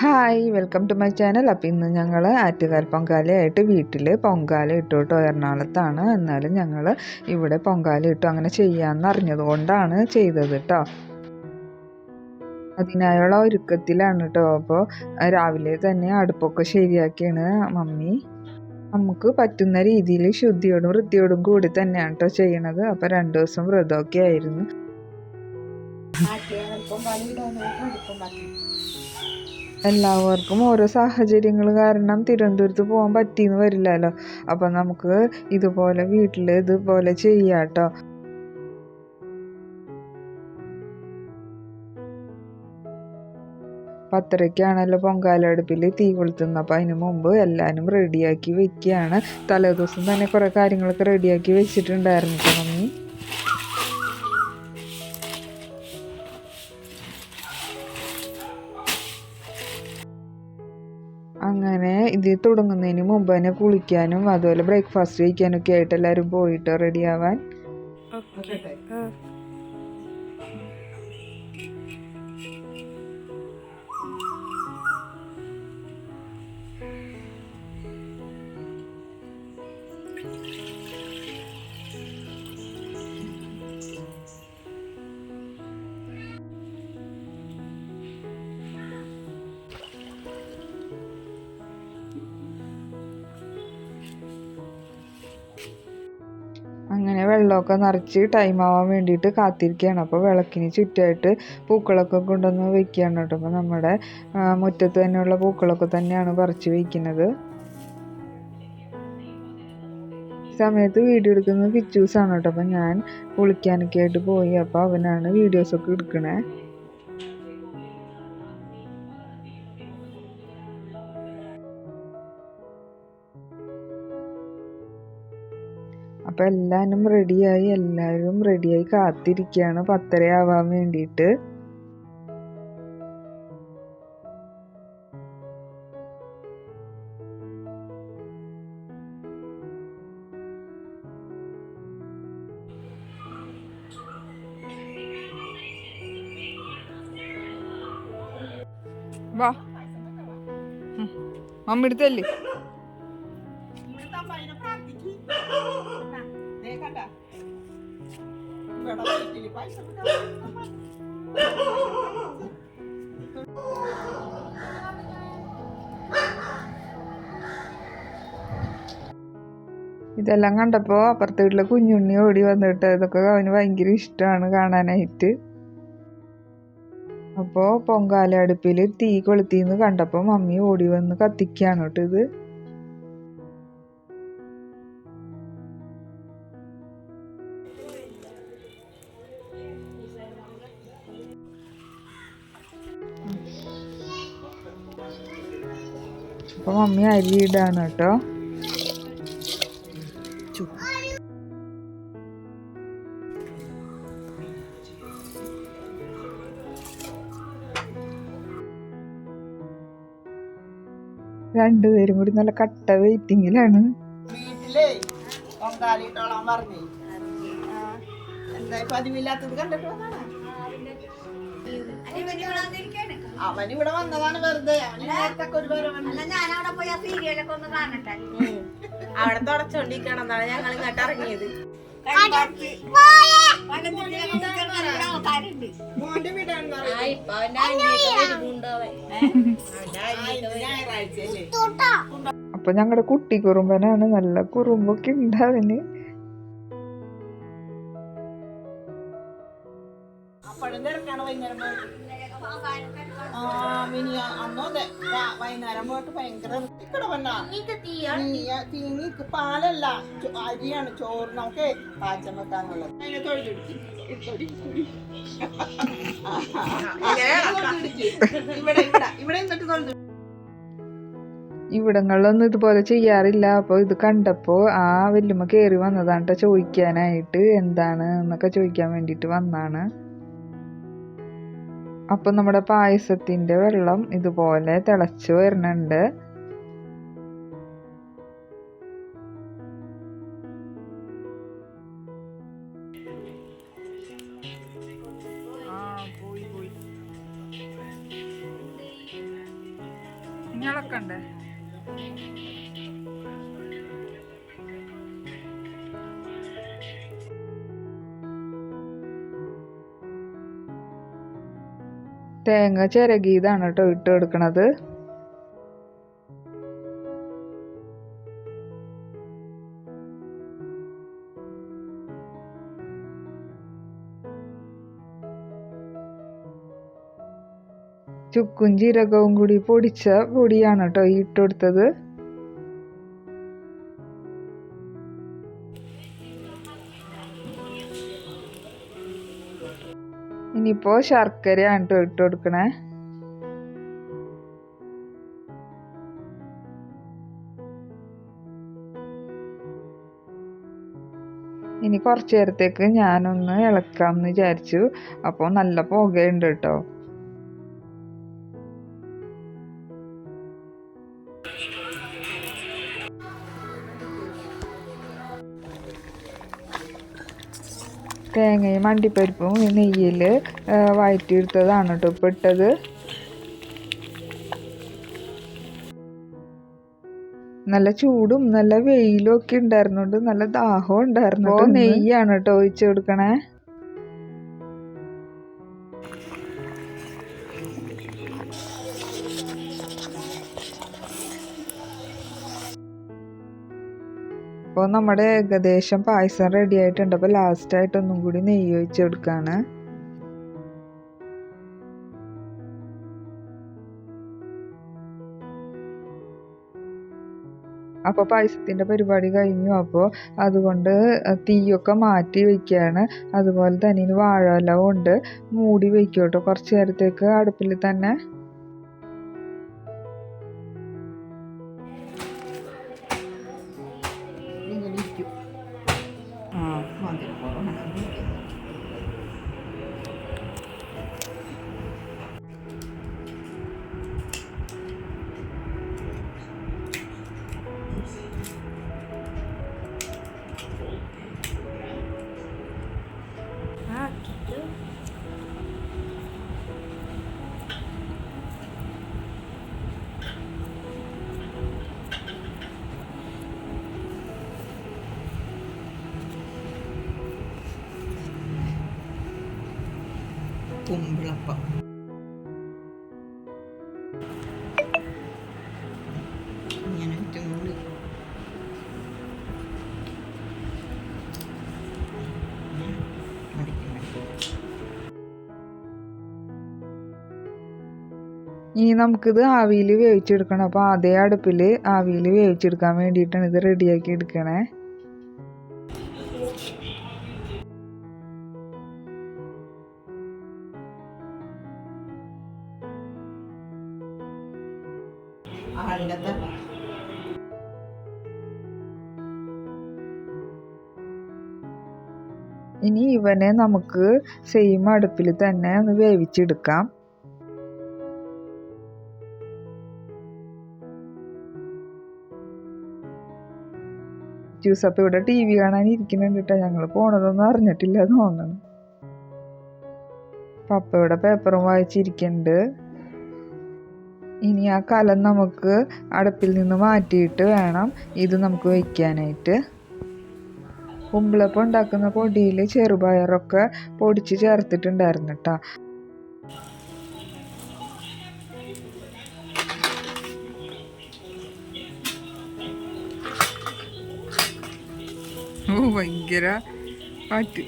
Hi welcome to my channel. അപ്പം ഇന്ന് ഞങ്ങൾ ആറ്റുകാൽ പൊങ്കാലയായിട്ട് വീട്ടിൽ പൊങ്കാല ഇട്ടു എറണാകുളത്താണ്. എന്നാലും ഞങ്ങൾ ഇവിടെ പൊങ്കാല ഇട്ടു. അങ്ങനെ ചെയ്യാമെന്ന് അറിഞ്ഞതുകൊണ്ടാണ് ചെയ്തത് കേട്ടോ അതിനായുള്ള ഒരുക്കത്തിലാണ് കേട്ടോ അപ്പോൾ രാവിലെ തന്നെ അടുപ്പൊക്കെ ശരിയാക്കിയാണ് മമ്മി. നമുക്ക് പറ്റുന്ന രീതിയിൽ ശുദ്ധിയോടും വൃത്തിയോടും കൂടി തന്നെയാണ് കേട്ടോ ചെയ്യണത്. അപ്പോൾ രണ്ട് ദിവസം വ്രതമൊക്കെ ആയിരുന്നു. എല്ലാവർക്കും ഓരോ സാഹചര്യങ്ങൾ കാരണം തിരുവനന്തപുരത്ത് പോകാൻ പറ്റിയെന്ന് വരില്ലല്ലോ. അപ്പൊ നമുക്ക് ഇതുപോലെ വീട്ടിൽ ഇതുപോലെ ചെയ്യാം കേട്ടോ പത്തരയ്ക്കാണല്ലോ പൊങ്കാലടുപ്പിൽ തീ കൊളുത്തുന്നത്. അപ്പോൾ അതിന് മുമ്പ് എല്ലാവരും റെഡിയാക്കി വെക്കുകയാണ്. തലേദിവസം തന്നെ കുറേ കാര്യങ്ങളൊക്കെ റെഡിയാക്കി വെച്ചിട്ടുണ്ടായിരുന്നു തുടങ്ങുന്നതിന് മുമ്പ് തന്നെ കുളിക്കാനും അതുപോലെ ബ്രേക്ക്ഫാസ്റ്റ് കഴിക്കാനൊക്കെ ആയിട്ട് എല്ലാവരും പോയിട്ട് റെഡി ആവാൻ. അങ്ങനെ വെള്ളമൊക്കെ നിറച്ച് ടൈം ആവാൻ വേണ്ടിയിട്ട് കാത്തിരിക്കുകയാണ് അപ്പോൾ വിളക്കിന് ചുറ്റായിട്ട് പൂക്കളൊക്കെ കൊണ്ടുവന്ന് വെക്കുകയാണ് കേട്ടോ. അപ്പോൾ നമ്മുടെ മുറ്റത്ത് തന്നെയുള്ള പൂക്കളൊക്കെ തന്നെയാണ് പറിച്ച് വയ്ക്കുന്നത് സമയത്ത് വീഡിയോ എടുക്കുന്നത് കിച്ചൂസാണ് കേട്ടോ. അപ്പോൾ ഞാൻ കുളിക്കാനൊക്കെ ആയിട്ട് പോയി. അപ്പോൾ അവനാണ് വീഡിയോസൊക്കെ എടുക്കണേ. അപ്പോൾ എല്ലാവരും റെഡിയായി എല്ലാവരും റെഡിയായി കാത്തിരിക്കുകയാണ് പത്തര ആവാൻ വേണ്ടിയിട്ട്. വാ. മമ്മി എടുത്തല്ലേ ഇതെല്ലാം കണ്ടപ്പോൾ അപ്പുറത്തെ വീട്ടിലെ കുഞ്ഞുണ്ണി ഓടി വന്നിട്ട് ഇതൊക്കെ അവന് ഭയങ്കര ഇഷ്ടമാണ് കാണാനായിട്ട്. അപ്പോൾ പൊങ്കാല അടുപ്പിൽ തീ കൊളുത്തിന്ന് കണ്ടപ്പോൾ മമ്മി ഓടി വന്ന് കത്തിക്കാണ് കേട്ടോ ഇത്. അപ്പോൾ മമ്മി അരി ഇടാണ് കേട്ടോ. രണ്ടുപേരും കൂടി നല്ല കട്ട വെയിറ്റിങ്ങിലാണ്. പതിവില്ലാത്തത് കണ്ടിട്ട് വന്നതാ? അവൻ ഇവിടെ വന്നതാണ് വെറുതെ. അവന് നേരത്തെ ഒരു വരവുണ്ട് അവിടെ പോയി ആ സീരിയലൊക്കെ ഒന്ന് കാണട്ടെ? അവിടെ തുടച്ചോണ്ടിരിക്കണം എന്നാണ് ഞങ്ങൾ ഇങ്ങോട്ട് ഇറങ്ങിയത്. മോന്റെ വീടാണെന്ന് ആ ഇപ്പൊ അവന്റെ അനിയൊക്കെ വരുന്നുണ്ട് അവൻ അവന്റെ അനിയൊക്കെ വരും. ഞായറാഴ്ച അല്ലേ? അപ്പൊ ഞങ്ങളുടെ കുട്ടി കുറുമ്പനാണ്. നല്ല കുറുമ്പൊക്കെ ഉണ്ട് അവന്. അപ്പോഴും തിരക്കാണ് വൈകുന്നേരം മിനി അന്നോ അതെ രാ- വൈകുന്നേരം പോയിട്ട് ഭയങ്കര ഇവിടെ വന്നാ തീനിക്ക് പാലല്ല. അരിയാണ് ചോറ് നമുക്ക് പാചകം വെക്കാനുള്ളത്. അതിനെ തൊഴിലെടുക്കി ഇവിടെ ഇവിടെ ഇവിടെ എന്നിട്ട് തൊഴിൽ ഇവിടങ്ങളിലൊന്നും ഇതുപോലെ ചെയ്യാറില്ല. അപ്പോൾ ഇത് കണ്ടപ്പോൾ ആ വല്യമ്മ കയറി വന്നതാണ് കേട്ടോ ചോദിക്കാനായിട്ട്. എന്താണ് എന്നൊക്കെ ചോദിക്കാൻ വേണ്ടിയിട്ട് വന്നാണ്. അപ്പം നമ്മുടെ പായസത്തിന്റെ വെള്ളം ഇതുപോലെ തിളച്ച് വരുന്നുണ്ട്. ഇളക്കണ്ടേ തേങ്ങ ചിരകിയതാണ് കേട്ടോ ഇട്ട് കൊടുക്കണത്. ചുക്കും ജീരകവും കൂടി പൊടിച്ച പൊടിയാണ് കേട്ടോ ഇട്ട് കൊടുത്തത്. ഇനിയിപ്പോ ശർക്കരയാണ് ട്ടോ ഇട്ട് കൊടുക്കണേ. ഇനി കുറച്ചു നേരത്തേക്ക് ഞാനൊന്ന് ഇളക്കാമെന്ന് വിചാരിച്ചു. അപ്പോൾ നല്ല പുകയുണ്ട് കേട്ടോ. തേങ്ങയും അണ്ടിപ്പരിപ്പും ഈ നെയ്യിൽ വഴറ്റിയെടുത്തതാണ് കേട്ടോ ഇപ്പം ഇട്ടത് നല്ല ചൂടും നല്ല വെയിലും ഒക്കെ ഉണ്ടായിരുന്നുണ്ട് നല്ല ദാഹവും ഉണ്ടായിരുന്നു നെയ്യാണ് കേട്ടോ ഒഴിച്ചു കൊടുക്കണേ. അപ്പോൾ നമ്മുടെ ഏകദേശം പായസം റെഡി ആയിട്ടുണ്ട്. അപ്പോൾ ലാസ്റ്റായിട്ട് ഒന്നും കൂടി നെയ്യ് ഒഴിച്ച് കൊടുക്കുകയാണ് അപ്പോൾ പായസത്തിന്റെ പരിപാടി കഴിഞ്ഞു. അപ്പോൾ അതുകൊണ്ട് തീയൊക്കെ മാറ്റി വയ്ക്കുകയാണ് അതുപോലെ തന്നെ ഇനി വാഴയില കൊണ്ട് മൂടി വയ്ക്കും കേട്ടോ. കുറച്ച് നേരത്തേക്ക് അടുപ്പിൽ തന്നെ കുമ്പിളപ്പം. ഇങ്ങനെ കൂടി ഇനി നമുക്കിത് ആവിയിൽ വേവിച്ചെടുക്കണം. അപ്പോൾ അതേ അടുപ്പിൽ ആവിയിൽ വേവിച്ചെടുക്കാൻ വേണ്ടിയിട്ടാണ് ഇത് റെഡിയാക്കി എടുക്കണേ. ആളിന്റെ ഇനി ഇവനെ നമുക്ക് സെയിം അടുപ്പിൽ തന്നെ ഒന്ന് വേവിച്ചെടുക്കാം. ജ്യൂസ് ഇവിടെ ടി വി കാണാൻ ഇരിക്കുന്നുണ്ട് കേട്ടോ. ഞങ്ങൾ പോണതൊന്നും അറിഞ്ഞിട്ടില്ല തോന്നുന്നു. പപ്പ ഇവിടെ പേപ്പറും വായിച്ചിരിക്കുന്നുണ്ട്. ഇനി ആ കലം നമുക്ക് അടുപ്പിൽ നിന്ന് മാറ്റിയിട്ട് വേണം ഇത് നമുക്ക് വയ്ക്കാനായിട്ട്. കുമ്പിളപ്പം ഉണ്ടാക്കുന്ന പൊടിയിൽ ചെറുപയറൊക്കെ പൊടിച്ച് ചേർത്തിട്ടുണ്ടായിരുന്നു കേട്ടോ ഭയങ്കര കാറ്റ്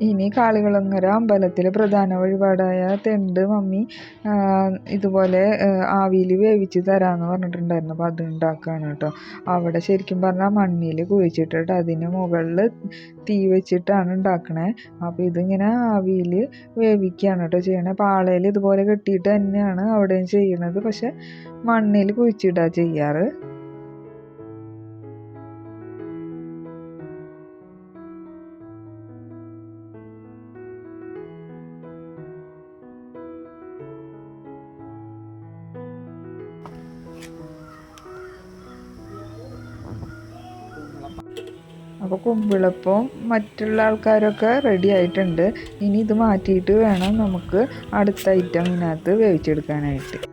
ഇനി കാളികുളങ്ങര അമ്പലത്തിലെ പ്രധാന വഴിപാടായ തെണ്ട് മമ്മി ഇതുപോലെ ആവിയിൽ വേവിച്ച് തരാമെന്ന് പറഞ്ഞിട്ടുണ്ടായിരുന്നു. അപ്പോൾ അത് ഉണ്ടാക്കുകയാണ് കേട്ടോ. അവിടെ ശരിക്കും പറഞ്ഞാൽ മണ്ണിൽ കുഴിച്ചിട്ടിട്ട് അതിന് മുകളിൽ തീ വെച്ചിട്ടാണ് ഉണ്ടാക്കണേ. അപ്പോൾ ഇതിങ്ങനെ ആവിയിൽ വേവിക്കുകയാണ് കേട്ടോ ചെയ്യണേ. പാളയിൽ ഇതുപോലെ കെട്ടിയിട്ട് തന്നെയാണ് അവിടെയും ചെയ്യണത്. പക്ഷെ മണ്ണിൽ കുഴിച്ചിടുക ചെയ്യാറ്. അപ്പോൾ കുമ്പിളപ്പവും മറ്റുള്ള ആൾക്കാരൊക്കെ റെഡി ആയിട്ടുണ്ട്. ഇനി ഇത് മാറ്റിയിട്ട് വേണം നമുക്ക് അടുത്ത ഐറ്റം ഇതിനകത്ത് വേവിച്ചെടുക്കാനായിട്ട്.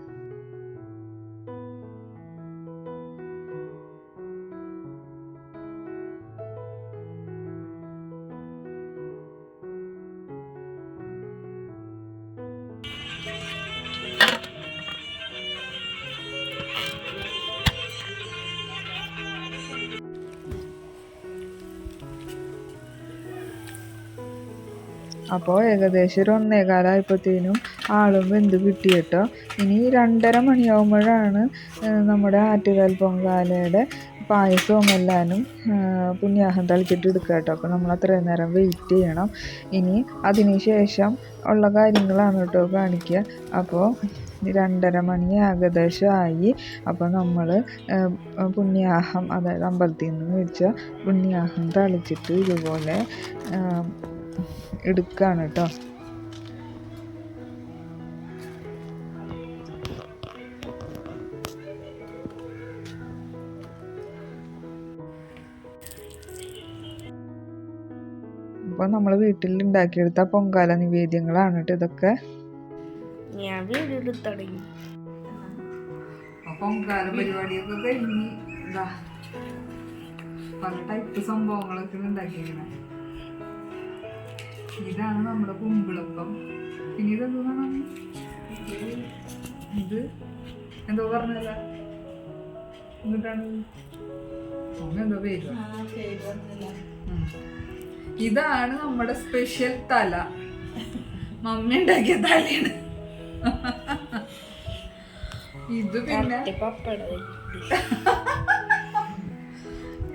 അപ്പോൾ ഏകദേശം ഒരു ഒന്നേകാലായപ്പോഴത്തേനും ആളും വെന്ത് കിട്ടി കേട്ടോ. ഇനി രണ്ടര മണിയാകുമ്പോഴാണ് ഏഹ്, നമ്മുടെ ആറ്റുകാൽ പൊങ്കാലയുടെ പായസവും എല്ലാനും ഏഹ്, പുണ്യാഹം തളിച്ചിട്ട് എടുക്കുക കേട്ടോ. അപ്പോൾ നമ്മൾ അത്രയും നേരം വെയിറ്റ് ചെയ്യണം. ഇനി അതിന് ശേഷം ഉള്ള കാര്യങ്ങളാണ് കേട്ടോ കാണിക്കുക. അപ്പോൾ രണ്ടര മണി ഏകദേശമായി അപ്പോൾ നമ്മൾ പുണ്യാഹം അതായത് അമ്പലത്തിൽ നിന്ന് മേടിച്ച പുണ്യാഹം തളിച്ചിട്ട് ഇതുപോലെ എടുക്കുകയാണ് കേട്ടോ. അപ്പോൾ നമ്മൾ വീട്ടിൽ ഉണ്ടാക്കിയെടുത്ത പൊങ്കാല നിവേദ്യങ്ങളാണ് കേട്ടോ ഇതൊക്കെ. ഞാൻ വീട് തുടങ്ങി. പൊങ്കാല പരിപാടിയൊക്കെ കഴിഞ്ഞ് ഇതാ പല ടൈപ്പ് സംഭവങ്ങളൊക്കെ ഉണ്ടാക്കിയിരിക്കുന്നത് ഇതാണ് നമ്മുടെ കുമ്പിളപ്പം. പിന്നെ ഇതെന്താണ് ഇത് എന്തോ പറഞ്ഞല്ല എന്നിട്ടാണ്? എന്തോ പേര്. ഇതാണ് നമ്മുടെ സ്പെഷ്യൽ തല. മമ്മി ഉണ്ടാക്കിയ തലയാണ്. ഇത് പിന്നെ പപ്പടം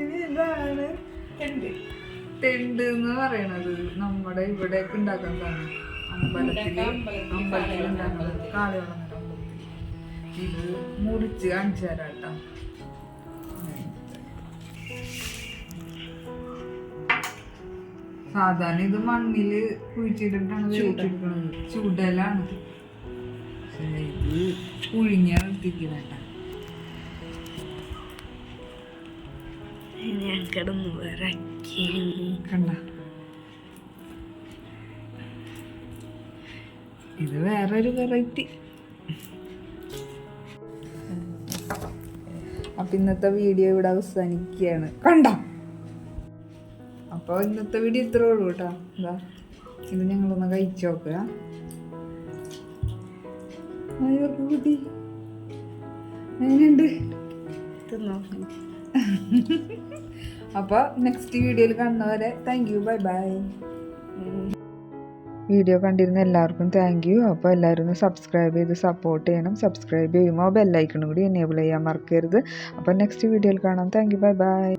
ഇനി ഇതാണ് തെണ്ട് എന്ന് പറയണത് നമ്മുടെ ഇവിടെ ഉണ്ടാക്കാൻ അമ്പലത്തിൽ അമ്പലത്തിൽ ഉണ്ടാക്കുന്നത് കാളിവളം അമ്പലത്തിൽ ഇത് മുറിച്ച് കാണിച്ചു തരാം സാധാരണ ഇത് മണ്ണിൽ കുഴിച്ചിട്ടിട്ടാണ് വേവിച്ചെടുക്കുന്നത് ചൂടലാണ്. ഇത് പുഴിഞ്ഞ ഞാൻ കിടന്നു വിറക്കി കണ്ട. ഇത് വേറൊരു വെറൈറ്റി. അപ്പൊ ഇന്നത്തെ വീഡിയോ ഇവിടെ അവസാനിക്കുകയാണ്. കണ്ട. അപ്പോൾ ഇന്നത്തെ വീഡിയോ ഇത്രേ ഉള്ളൂ കേട്ടോ. എന്താ ഇത് ഞങ്ങളൊന്ന് കഴിച്ചു നോക്കുക. അയ്യോർക്കുട്ടി എങ്ങനെയുണ്ട്? തിന്നോ? അപ്പോൾ നെക്സ്റ്റ് വീഡിയോയിൽ കാണുന്നവരെ thank you bye bye video കണ്ടിരുന്ന എല്ലാവർക്കും താങ്ക് യു അപ്പോൾ എല്ലാവരും ഒന്ന് സബ്സ്ക്രൈബ് ചെയ്ത് സപ്പോർട്ട് ചെയ്യണം. സബ്സ്ക്രൈബ് ചെയ്യുമ്പോൾ ബെല്ലൈക്കണും കൂടി എനേബിൾ ചെയ്യാൻ മറക്കരുത്. അപ്പോൾ നെക്സ്റ്റ് വീഡിയോയിൽ കാണാം. Thank you bye by